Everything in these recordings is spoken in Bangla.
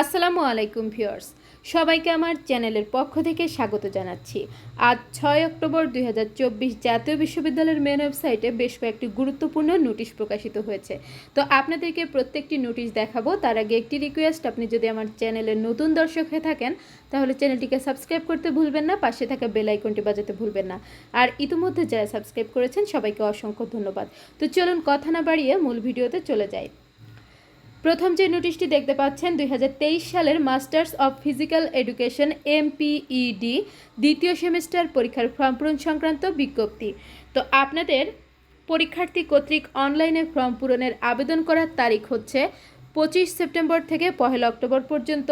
আসসালামু আলাইকুম ভিউয়ার্স। সবাইকে আমার চ্যানেলের পক্ষ থেকে স্বাগত জানাচ্ছি। আজ ছয় অক্টোবর দুই হাজার চব্বিশ জাতীয় বিশ্ববিদ্যালয়ের মেন ওয়েবসাইটে বেশ কয়েকটি গুরুত্বপূর্ণ নোটিশ প্রকাশিত হয়েছে। তো আপনাদেরকে প্রত্যেকটি নোটিশ দেখাবো। তার আগে একটি রিকোয়েস্ট আপনি যদি আমার চ্যানেলের নতুন দর্শক হয়ে থাকেন, তাহলে চ্যানেলটিকে সাবস্ক্রাইব করতে ভুলবেন না, পাশে থাকা বেল আইকনটি বাজাতে ভুলবেন না। আর ইতিমধ্যে যারা সাবস্ক্রাইব করেছেন, সবাইকে অসংখ্য ধন্যবাদ। তো চলুন কথা না বাড়িয়ে মূল ভিডিওতে চলে যাই। প্রথম যে নোটিশটি দেখতে পাচ্ছেন, দুই হাজার তেইশ সালের masters of physical education, MPEd, দ্বিতীয় সেমিস্টার পরীক্ষার ফর্ম পূরণ সংক্রান্ত বিজ্ঞপ্তি। তো আপনাদের পরীক্ষার্থী কর্তৃক অনলাইনে ফর্ম পূরণের আবেদন করার তারিখ হচ্ছে পঁচিশ সেপ্টেম্বর থেকে পহেলা অক্টোবর পর্যন্ত।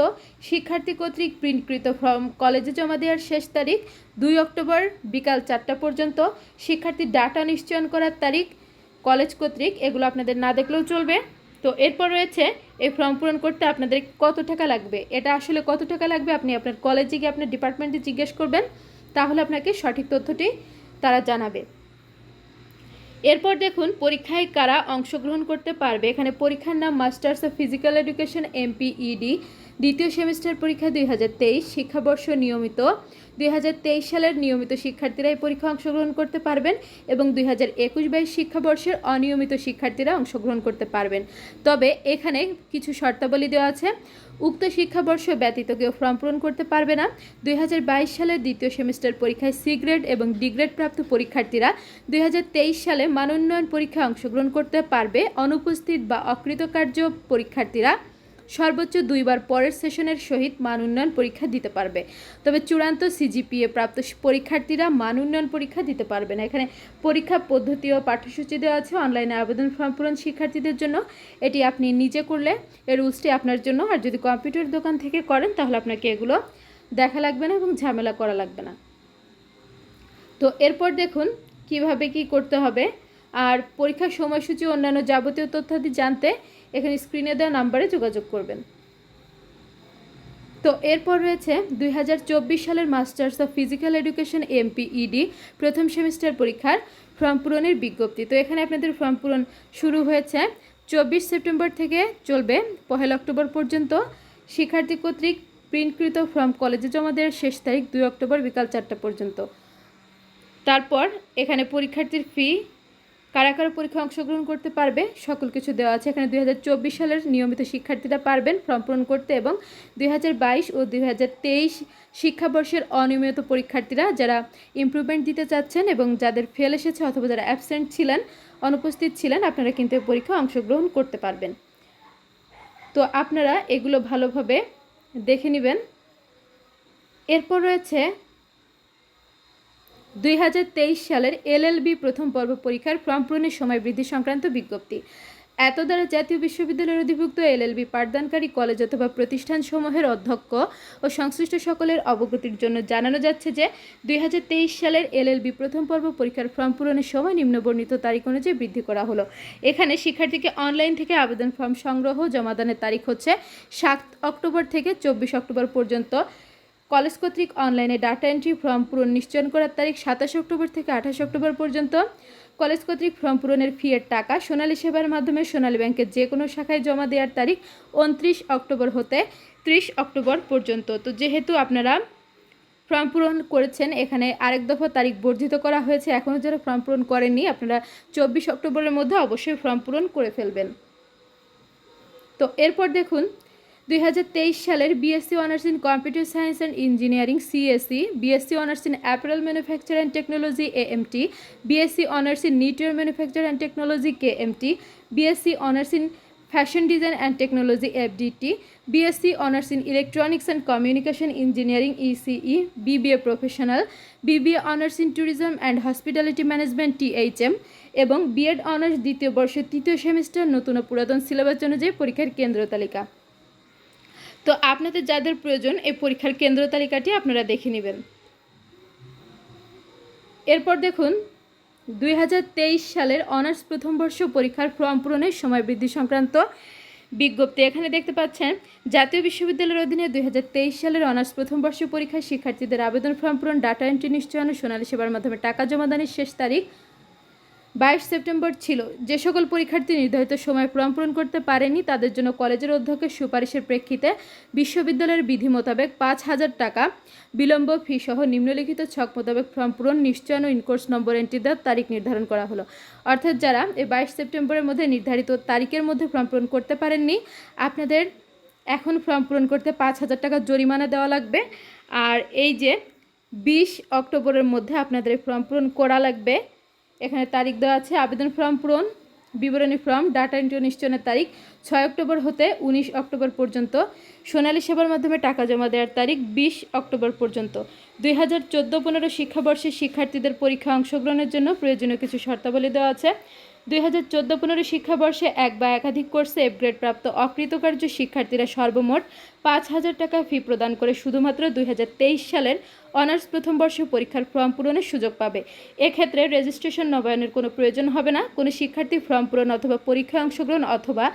শিক্ষার্থী কর্তৃক প্রিন্টকৃত ফর্ম কলেজে জমা দেওয়ার শেষ তারিখ দুই অক্টোবর বিকাল চারটা পর্যন্ত। শিক্ষার্থীর ডাটা নিশ্চয়ন করার তারিখ কলেজ কর্তৃক, এগুলো আপনাদের না দেখলেও চলবে। তো এরপর রয়েছে, এই ফর্ম পূরণ করতে আপনাদের কত টাকা লাগবে? এটা আসলে কত টাকা লাগবে? আপনি আপনার কলেজে গিয়ে আপনার ডিপার্টমেন্টে জিজ্ঞেস করবেন, তাহলে আপনাকে সঠিক তথ্যটি তারা জানাবে। এরপর দেখুন, পরীক্ষায় কারা অংশগ্রহণ করতে পারবে? এখানে পরীক্ষার নাম masters of physical education MPEd দ্বিতীয় সেমিস্টার পরীক্ষা দুই হাজার তেইশ, শিক্ষাবর্ষ নিয়মিত। দুই হাজার তেইশ সালের নিয়মিত শিক্ষার্থীরা এই পরীক্ষা অংশগ্রহণ করতে পারবেন এবং দুই হাজার একুশ বাইশ শিক্ষাবর্ষের অনিয়মিত শিক্ষার্থীরা অংশগ্রহণ করতে পারবেন। তবে এখানে কিছু শর্তাবলী দেওয়া আছে। উক্ত শিক্ষাবর্ষ ব্যতীত কেউ ফর্ম পূরণ করতে পারবে না। দুই হাজার বাইশ সালের দ্বিতীয় সেমিস্টার পরীক্ষায় সি গ্রেড এবং ডি গ্রেড প্রাপ্ত পরীক্ষার্থীরা দুই হাজার তেইশ সালে মানোন্নয়ন পরীক্ষায় অংশগ্রহণ করতে পারবে। অনুপস্থিত বা অকৃতকার্য পরীক্ষার্থীরা সর্বোচ্চ দুইবার পরের সেশনের সহিত মান উন্নয়ন পরীক্ষা দিতে পারবে। তবে চূড়ান্ত সিজিপিএ প্রাপ্ত পরীক্ষার্থীরা মান উন্নয়ন পরীক্ষা দিতে পারবে না। এখানে পরীক্ষা পদ্ধতি ও পাঠ্যসূচি দেওয়া আছে অনলাইনে আবেদন ফর্ম পূরণ শিক্ষার্থীদের জন্য। এটি আপনি নিজে করলে এর রুলসটি আপনার জন্য। আর যদি কম্পিউটার দোকান থেকে করেন, তাহলে আপনাকে এগুলো দেখা লাগবে না এবং ঝামেলা করা লাগবে না। তো এরপর দেখুন কীভাবে কি করতে হবে। আর পরীক্ষার সময়সূচি অন্যান্য যাবতীয় তথ্যাদি জানতে এখানে স্ক্রিনে দেওয়া নাম্বারে যোগাযোগ করবেন। তো এরপর রয়েছে দুই হাজার চব্বিশ সালের masters of physical education MPEd প্রথম সেমিস্টার পরীক্ষার ফর্ম পূরণের বিজ্ঞপ্তি। তো এখানে আপনাদের ফর্ম পূরণ শুরু হয়েছে চব্বিশ সেপ্টেম্বর থেকে চলবে পহেলা অক্টোবর পর্যন্ত। শিক্ষার্থী কর্তৃক প্রিন্টকৃত ফর্ম কলেজে জমা দেওয়ার শেষ তারিখ দুই অক্টোবর বিকাল চারটা পর্যন্ত। তারপর এখানে পরীক্ষার্থীর ফি কারা কারা পরীক্ষায় অংশগ্রহণ করতে পারবে, সকল কিছু দেওয়া আছে। এখানে দুই হাজার চব্বিশ সালের নিয়মিত শিক্ষার্থীরা পারবেন ফর্ম পূরণ করতে এবং দুই হাজার বাইশ ও দুই হাজার তেইশ শিক্ষাবর্ষের অনিয়মিত পরীক্ষার্থীরা যারা ইমপ্রুভমেন্ট দিতে চাচ্ছেন এবং যাদের ফেল এসেছে অথবা যারা অ্যাবসেন্ট ছিলেন, অনুপস্থিত ছিলেন, আপনারা কিন্তু এই পরীক্ষায় অংশগ্রহণ করতে পারবেন। তো আপনারা এগুলো ভালোভাবে দেখে নেবেন। এরপর রয়েছে দুই হাজার তেইশ সালের এলএলবি প্রথম পর্ব পরীক্ষার ফর্ম পূরণের সময় বৃদ্ধি সংক্রান্ত বিজ্ঞপ্তি। এত দ্বারা জাতীয় বিশ্ববিদ্যালয়ের অধিভুক্ত এলএলবি পাঠদানকারী কলেজ অথবা প্রতিষ্ঠানসমূহের অধ্যক্ষ ও সংশ্লিষ্ট সকলের অবগতির জন্য জানানো যাচ্ছে যে, দুই হাজার তেইশ সালের এলএলবি প্রথম পর্ব পরীক্ষার ফর্ম পূরণের সময় নিম্নবর্ণিত তারিখ অনুযায়ী বৃদ্ধি করা হলো। এখানে শিক্ষার্থীকে অনলাইন থেকে আবেদন ফর্ম সংগ্রহ জমাদানের তারিখ হচ্ছে সাত অক্টোবর থেকে চব্বিশ অক্টোবর পর্যন্ত কলেজ কর্তৃক অনলাইনে ডাটা এন্ট্রি ফর্ম পূরণ নিশ্চয়ন করার তারিখ সাতাশ অক্টোবর থেকে আঠাশ অক্টোবর পর্যন্ত। কলেজ কর্তৃক ফর্ম পূরণের ফিয়ের টাকা সোনালী সেবার মাধ্যমে সোনালী ব্যাংকের যে কোনো শাখায় জমা দেওয়ার তারিখ উনত্রিশ অক্টোবর হতে ত্রিশ অক্টোবর পর্যন্ত। তো যেহেতু আপনারা ফর্ম পূরণ করেছেন, এখানে আরেক দফা তারিখ বর্ধিত করা হয়েছে এখনও যারা ফর্ম পূরণ করেননি, আপনারা চব্বিশ অক্টোবরের মধ্যে অবশ্যই ফর্ম পূরণ করে ফেলবেন। তো এরপর দেখুন দুই হাজার তেইশ সালের BSc honours in computer science and engineering CSC BSc honours in apparel manufacture and technology AMT BSc honours in knitwear manufacture and technology KMT BSc honours in fashion design and technology FDT BSc honours in electronics and communication engineering ECE BBA professional BBA honours in tourism and hospitality management THM এবং বিএড অনার্স দ্বিতীয় বর্ষের তৃতীয় সেমিস্টার নতুন পুরাতন সিলেবাস অনুযায়ী পরীক্ষার কেন্দ্র তালিকা। তো আপনাদের যাদের প্রয়োজন, এই পরীক্ষার কেন্দ্র তালিকাটি আপনারা দেখে নেবেন। এরপর দেখুন, দুই হাজার তেইশ সালের অনার্স প্রথম বর্ষ পরীক্ষার ফর্ম পূরণের সময় বৃদ্ধি সংক্রান্ত বিজ্ঞপ্তি। এখানে দেখতে পাচ্ছেন, জাতীয় বিশ্ববিদ্যালয়ের অধীনে দুই হাজার তেইশ সালের অনার্স প্রথম বর্ষ পরীক্ষায় শিক্ষার্থীদের আবেদন ফর্ম পূরণ, ডাটা এন্ট্রি নিশ্চয়ন সোনালী সেবার মাধ্যমে টাকা জমাদানের শেষ তারিখ বাইশ সেপ্টেম্বর ছিল। যে সকল পরীক্ষার্থী নির্ধারিত সময় ফর্ম পূরণ করতে পারেনি, তাদের জন্য কলেজের অধ্যক্ষের সুপারিশের প্রেক্ষিতে বিশ্ববিদ্যালয়ের বিধি মোতাবেক পাঁচ হাজার টাকা বিলম্ব ফি সহ নিম্নলিখিত ছক মোতাবেক ফর্ম পূরণ নিশ্চয়ন ও ইনকোর্স নম্বর এন্ট্রি দেওয়ার তারিখ নির্ধারণ করা হলো। অর্থাৎ যারা এই বাইশ সেপ্টেম্বরের মধ্যে নির্ধারিত তারিখের মধ্যে ফর্ম পূরণ করতে পারেননি, আপনাদের এখন ফর্ম পূরণ করতে পাঁচ হাজার টাকা জরিমানা দেওয়া লাগবে। আর এই যে বিশ অক্টোবরের মধ্যে আপনাদের ফর্ম পূরণ করা লাগবে এখানে তারিখ দেওয়া আছে, আবেদন ফর্ম পূরণ, বিবরণী ফর্ম ডাটা এন্ট্রি নিশ্চয়নের তারিখ, ছয় অক্টোবর হতে উনিশ অক্টোবর পর্যন্ত, সোনালী সেবার মাধ্যমে টাকা জমা দেওয়ার তারিখ, বিশ অক্টোবর পর্যন্ত। দুই হাজার চোদ্দ পনেরো শিক্ষাবর্ষে শিক্ষার্থীদের পরীক্ষা অংশগ্রহণের জন্য প্রয়োজনীয় কিছু শর্তাবলী দেওয়া আছে। দুই হাজার চোদ্দ পনেরো শিক্ষাবর্ষে এক বা একাধিক কোর্সে এফগ্রেড প্রাপ্ত অকৃতকার্য শিক্ষার্থীরা সর্বমোট পাঁচ হাজার টাকা ফি প্রদান করে শুধুমাত্র দুই হাজার তেইশ সালের অনার্স প্রথম বর্ষ পরীক্ষার ফর্ম পূরণের সুযোগ পাবে। এক্ষেত্রে রেজিস্ট্রেশন নবায়নের কোনো প্রয়োজন হবে না। কোনো শিক্ষার্থী ফর্ম পূরণ অথবা পরীক্ষায় অংশগ্রহণ অথবা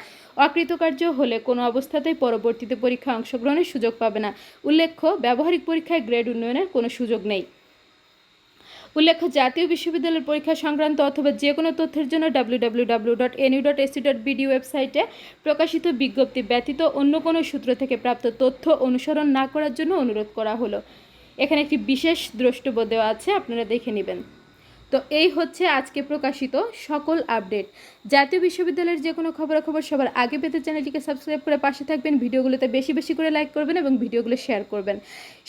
অকৃতকার্য হলে কোনো অবস্থাতেই পরবর্তীতে পরীক্ষায় অংশগ্রহণের সুযোগ পাবে না। উল্লেখ্য, ব্যবহারিক পরীক্ষায় গ্রেড উন্নয়নের কোনো সুযোগ নেই। উল্লেখ্য, জাতীয় বিশ্ববিদ্যালয়ের পরীক্ষা সংক্রান্ত অথবা যে কোনো তথ্যের জন্য ডাব্লিউডাব্লিউডাব্লিউ ডট ডট ডট ওয়েবসাইটে প্রকাশিত বিজ্ঞপ্তি ব্যতীত অন্য কোনো সূত্র থেকে প্রাপ্ত তথ্য অনুসরণ না করার জন্য অনুরোধ করা হলো। এখানে একটি বিশেষ দ্রষ্টব্য দেওয়া আছে, আপনারা দেখে নেবেন। তো এই হচ্ছে আজকে প্রকাশিত সকল আপডেট। জাতীয় বিশ্ববিদ্যালয়ের যে কোনো খবরাখবর সবার আগে পেতে চ্যানেলটিকে সাবস্ক্রাইব করে পাশে থাকবেন, ভিডিওগুলোতে বেশি বেশি করে লাইক করবেন এবং ভিডিওগুলো শেয়ার করবেন।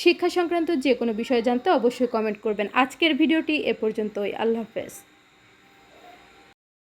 শিক্ষা সংক্রান্ত যে কোনো বিষয় জানতে অবশ্যই কমেন্ট করবেন। আজকের ভিডিওটি এ পর্যন্তই। আল্লাহ হাফেজ।